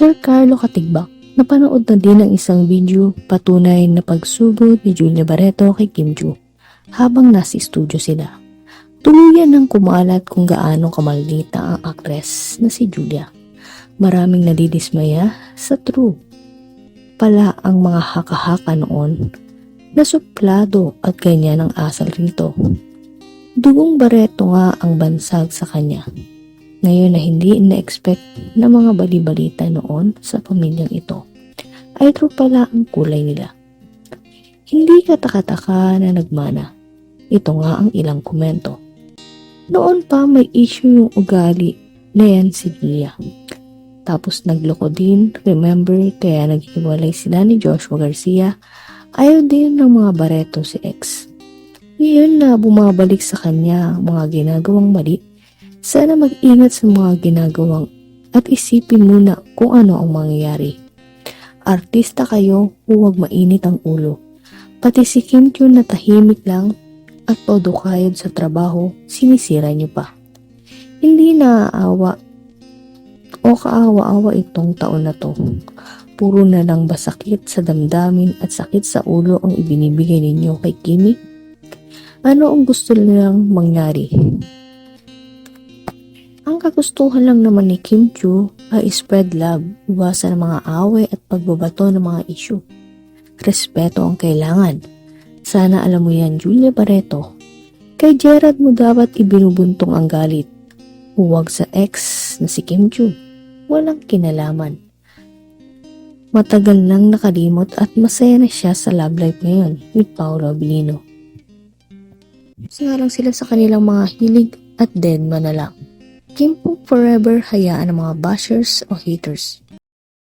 Sir Carlo Katigbak, napanood na din ang isang video patunay na pagsugod ni Julia Barreto kay Kim Joo habang nasa studio sila. Tuluyan ng kumalat kung gaano kamalita ang aktres na si Julia. Maraming nadidismaya sa true. Pala ang mga haka-haka noon na suplado at ganyan ang asal rito. Dugong Barreto nga ang bansag sa kanya. Ngayon na hindi na-expect na mga balibalita noon sa pamilyang ito, ay true pala ang kulay nila. Hindi katakataka na nagmana. Ito nga ang ilang komento. Noon pa may issue yung ugali na yan si Julia. Tapos nagloko din, remember, kaya naghiwalay sila ni Joshua Garcia. Ayaw din ng mga bareto si ex. Ngayon na bumabalik sa kanya ang mga ginagawang mali, sana mag-ingat sa mga ginagawang at isipin muna kung ano ang mangyayari. Artista kayo, huwag mainit ang ulo. Pati si Kim Kyun na tahimik lang at todo kayod sa trabaho, sinisira niyo pa. Hindi naaawa o kaawa-awa itong taon na to. Puro na lang ba sakit sa damdamin at sakit sa ulo ang ibinibigay ninyo kay Kimi? Ano ang gusto nilang mangyari? Ang kagustuhan lang naman ni Kim Chu ay spread love, iwasan ang mga away at pagbabato ng mga issue. Respeto ang kailangan. Sana alam mo yan, Julia Barreto. Kay Gerard mo dapat ibinubuntong ang galit. Huwag sa ex na si Kim Chu. Walang kinalaman. Matagal nang nakalimot at masaya na siya sa love life ngayon with Paolo Abilino. Isa lang sila sa kanilang mga hilig at dead man na. Kim po forever hayaan ng mga bashers o haters.